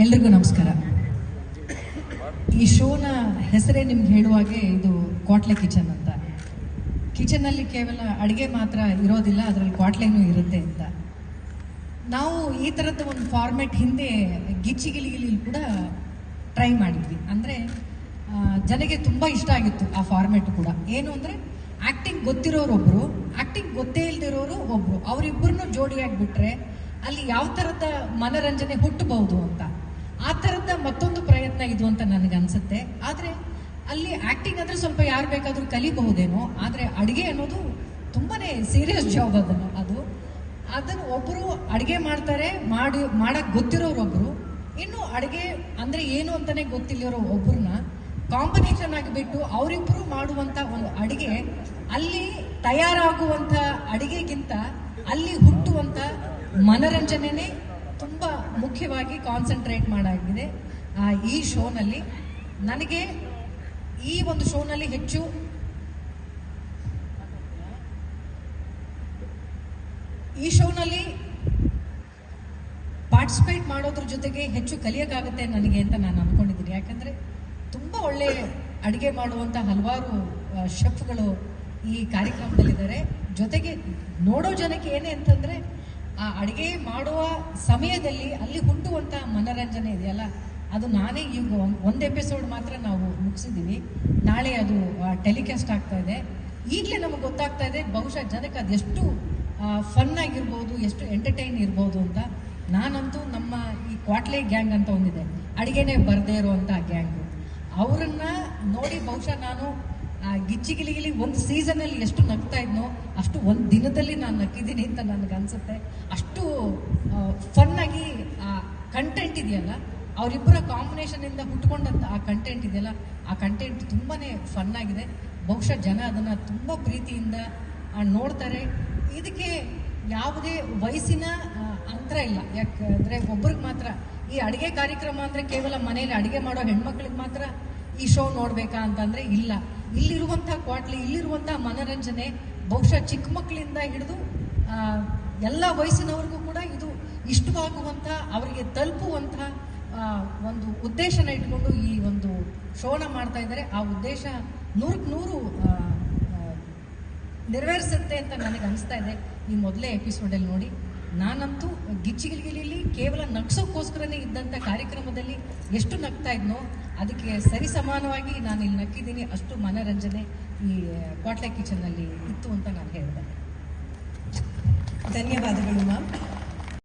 ಎಲ್ರಿಗೂ ನಮಸ್ಕಾರ. ಈ ಶೋನ ಹೆಸರೇ ನಿಮ್ಗೆ ಹೇಳುವಾಗೆ ಇದು ಕ್ವಾಟ್ಲೆ ಕಿಚನ್ ಅಂತ. ಕಿಚನಲ್ಲಿ ಕೇವಲ ಅಡುಗೆ ಮಾತ್ರ ಇರೋದಿಲ್ಲ, ಅದರಲ್ಲಿ ಕ್ವಾಟ್ಲೆನೂ ಇರುತ್ತೆ ಅಂತ. ನಾವು ಈ ಥರದ ಒಂದು ಫಾರ್ಮೆಟ್ ಹಿಂದೆ ಗಿಚ್ಚಿಗಿಲಿಗಿಲಿ ಕೂಡ ಟ್ರೈ ಮಾಡಿದ್ವಿ. ಅಂದರೆ ಜನಗೆ ತುಂಬ ಇಷ್ಟ ಆಗಿತ್ತು ಆ ಫಾರ್ಮೆಟ್ ಕೂಡ. ಏನು ಅಂದರೆ ಆ್ಯಕ್ಟಿಂಗ್ ಗೊತ್ತಿರೋರೊಬ್ಬರು ಆ್ಯಕ್ಟಿಂಗ್ ಗೊತ್ತೇ ಇಲ್ದಿರೋರು ಒಬ್ಬರು ಅವರಿಬ್ಬರನ್ನು ಜೋಡಿಯಾಗಿಬಿಟ್ರೆ ಅಲ್ಲಿ ಯಾವ ಥರದ ಮನರಂಜನೆ ಹುಟ್ಟಬಹುದು ಅಂತ. ಆ ಥರದ ಮತ್ತೊಂದು ಪ್ರಯತ್ನ ಇದು ಅಂತ ನನಗೆ ಅನ್ಸುತ್ತೆ ಆದರೆ ಅಲ್ಲಿ ಆ್ಯಕ್ಟಿಂಗ್ ಅಂದರೆ ಸ್ವಲ್ಪ ಯಾರು ಬೇಕಾದರೂ ಕಲಿಬಹುದೇನೋ, ಆದರೆ ಅಡುಗೆ ಅನ್ನೋದು ತುಂಬಾ ಸೀರಿಯಸ್ ಜಾಬ್ ಅದನ್ನು ಅದು. ಅದನ್ನು ಒಬ್ಬರು ಅಡುಗೆ ಮಾಡ್ತಾರೆ, ಮಾಡಿ, ಮಾಡಕ್ ಗೊತ್ತಿರೋರೊಬ್ಬರು ಇನ್ನು ಅಡುಗೆ ಅಂದರೆ ಏನು ಅಂತಾನೆ ಗೊತ್ತಿಲ್ಲಿರೋ ಒಬ್ಬರನ್ನ ಕಾಂಬಿನೇಷನ್ ಆಗಿಬಿಟ್ಟು ಅವರಿಬ್ಬರು ಮಾಡುವಂಥ ಒಂದು ಅಡುಗೆ, ಅಲ್ಲಿ ತಯಾರಾಗುವಂಥ ಅಡುಗೆಗಿಂತ ಅಲ್ಲಿ ಹುಟ್ಟುವಂಥ ಮನರಂಜನೆನೇ ಮುಖ್ಯವಾಗಿ ಕಾನ್ಸಂಟ್ರೇಟ್ ಮಾಡಾಗಿದೆ. ಈ ಶೋನಲ್ಲಿ ನನಗೆ ಈ ಒಂದು ಶೋನಲ್ಲಿ ಹೆಚ್ಚು ಈ ಶೋನಲ್ಲಿ ಪಾರ್ಟಿಸಿಪೇಟ್ ಮಾಡೋದ್ರ ಜೊತೆಗೆ ಹೆಚ್ಚು ಕಲಿಯೋಕ್ಕಾಗುತ್ತೆ ನನಗೆ ಅಂತ ನಾನು ಅನ್ಕೊಂಡಿದ್ದೀನಿ. ಯಾಕಂದ್ರೆ ತುಂಬ ಒಳ್ಳೆ ಅಡುಗೆ ಮಾಡುವಂಥ ಹಲವಾರು ಶೆಫ್ಗಳು ಈ ಕಾರ್ಯಕ್ರಮದಲ್ಲಿದ್ದಾರೆ. ಜೊತೆಗೆ ನೋಡೋ ಜನಕ್ಕೆ ಏನೇ ಅಂತಂದ್ರೆ ಆ ಅಡುಗೆ ಮಾಡುವ ಸಮಯದಲ್ಲಿ ಅಲ್ಲಿ ಹುಟ್ಟುವಂಥ ಮನೋರಂಜನೆ ಇದೆಯಲ್ಲ, ಅದು ನಾನೇ ಈಗ ಒಂದ್- ಎಪಿಸೋಡ್ ಮಾತ್ರ ನಾವು ಮುಗಿಸಿದ್ದೀವಿ ನಾಳೆ ಅದು ಟೆಲಿಕಾಸ್ಟ್ ಆಗ್ತಾ ಇದೆ. ಈಗಲೇ ನಮಗೆ ಗೊತ್ತಾಗ್ತಾ ಇದೆ, ಬಹುಶಃ ಜನಕ್ಕೆ ಅದೆಷ್ಟು ಫನ್ ಆಗಿರ್ಬೋದು, ಎಷ್ಟು ಎಂಟರ್ಟೈನ್ ಇರ್ಬೋದು ಅಂತ. ನಾನಂತೂ ನಮ್ಮ ಈ ಕ್ವಾಟ್ಲೆ ಗ್ಯಾಂಗ್ ಅಂತ ಒಂದಿದೆ. ಅಡುಗೆನೇ ಬರದೇ ಇರುವಂಥ ಗ್ಯಾಂಗು ಅವರನ್ನು ನೋಡಿ ಬಹುಶಃ ನಾನು ಆ ಗಿಲಿ ಒಂದು ಸೀಸನಲ್ಲಿ ಎಷ್ಟು ನಗ್ತಾ ಇದ್ನೋ ಅಷ್ಟು ಒಂದು ದಿನದಲ್ಲಿ ನಾನು ನಕ್ಕಿದ್ದೀನಿ ಅಂತ ನನಗೆ ಅನ್ಸುತ್ತೆ. ಅಷ್ಟು ಫನ್ ಆಗಿ ಆ ಕಂಟೆಂಟ್ ಇದೆಯಲ್ಲ, ಅವರಿಬ್ಬರ ಕಾಂಬಿನೇಷನ್ ಇಂದ ಹುಟ್ಕೊಂಡಂತ ಆ ಕಂಟೆಂಟ್ ಇದೆಯಲ್ಲ, ಆ ಕಂಟೆಂಟ್ ತುಂಬಾನೇ ಫನ್ ಆಗಿದೆ. ಬಹುಶಃ ಜನ ಅದನ್ನ ತುಂಬಾ ಪ್ರೀತಿಯಿಂದ ನೋಡ್ತಾರೆ. ಇದಕ್ಕೆ ಯಾವುದೇ ವಯಸ್ಸಿನ ಅಂತರ ಇಲ್ಲ. ಯಾಕಂದ್ರೆ ಒಬ್ಬರಿಗೆ ಮಾತ್ರ ಈ ಅಡಿಗೆ ಕಾರ್ಯಕ್ರಮ ಅಂದ್ರೆ ಕೇವಲ ಮನೆಯಲ್ಲಿ ಅಡಿಗೆ ಮಾಡೋ ಹೆಣ್ಮಕ್ಳಿಗೆ ಮಾತ್ರ ಈ ಶೋ ನೋಡ್ಬೇಕಾ ಅಂತಂದ್ರೆ ಇಲ್ಲ. ಇಲ್ಲಿರುವಂಥ ಕ್ವಾಟ್ಲಿ, ಇಲ್ಲಿರುವಂಥ ಮನರಂಜನೆ ಬಹುಶಃ ಚಿಕ್ಕ ಮಕ್ಕಳಿಂದ ಹಿಡಿದು ಎಲ್ಲ ವಯಸ್ಸಿನವ್ರಿಗೂ ಕೂಡ ಇದು ಇಷ್ಟವಾಗುವಂಥ, ಅವರಿಗೆ ತಲುಪುವಂಥ ಒಂದು ಉದ್ದೇಶನ ಇಟ್ಕೊಂಡು ಈ ಒಂದು ಶೋನ ಮಾಡ್ತಾ ಇದ್ದಾರೆ. ಆ ಉದ್ದೇಶ ನೂರಕ್ಕೆ ನೂರು ನೆರವೇರಿಸುತ್ತೆ ಅಂತ ನನಗೆ ಅನಿಸ್ತಾ ಇದೆ. ಈ ಮೊದಲೇ ಎಪಿಸೋಡಲ್ಲಿ ನೋಡಿ. ನಾನಂತೂ ಗಿಚ್ಚಿಗಿಲಿಗಿಲಿ ಕೇವಲ ನಗ್ಸೋಕ್ಕೋಸ್ಕರನೇ ಇದ್ದಂಥ ಕಾರ್ಯಕ್ರಮದಲ್ಲಿ ಎಷ್ಟು ನಗ್ತಾ ಇದ್ನೋ ಅದಕ್ಕೆ ಸರಿ ಸಮಾನವಾಗಿ ನಾನು ಇಲ್ಲಿ ನಕ್ಕಿದ್ದೀನಿ ಅಷ್ಟು ಮನರಂಜನೆ ಈ ಕ್ವಾಟ್ಲೆ ಕಿಚನ್ನಲ್ಲಿ ಇತ್ತು ಅಂತ ನಾನು ಹೇಳಿದೆ. ಧನ್ಯವಾದಗಳು, ಮ್ಯಾಮ್.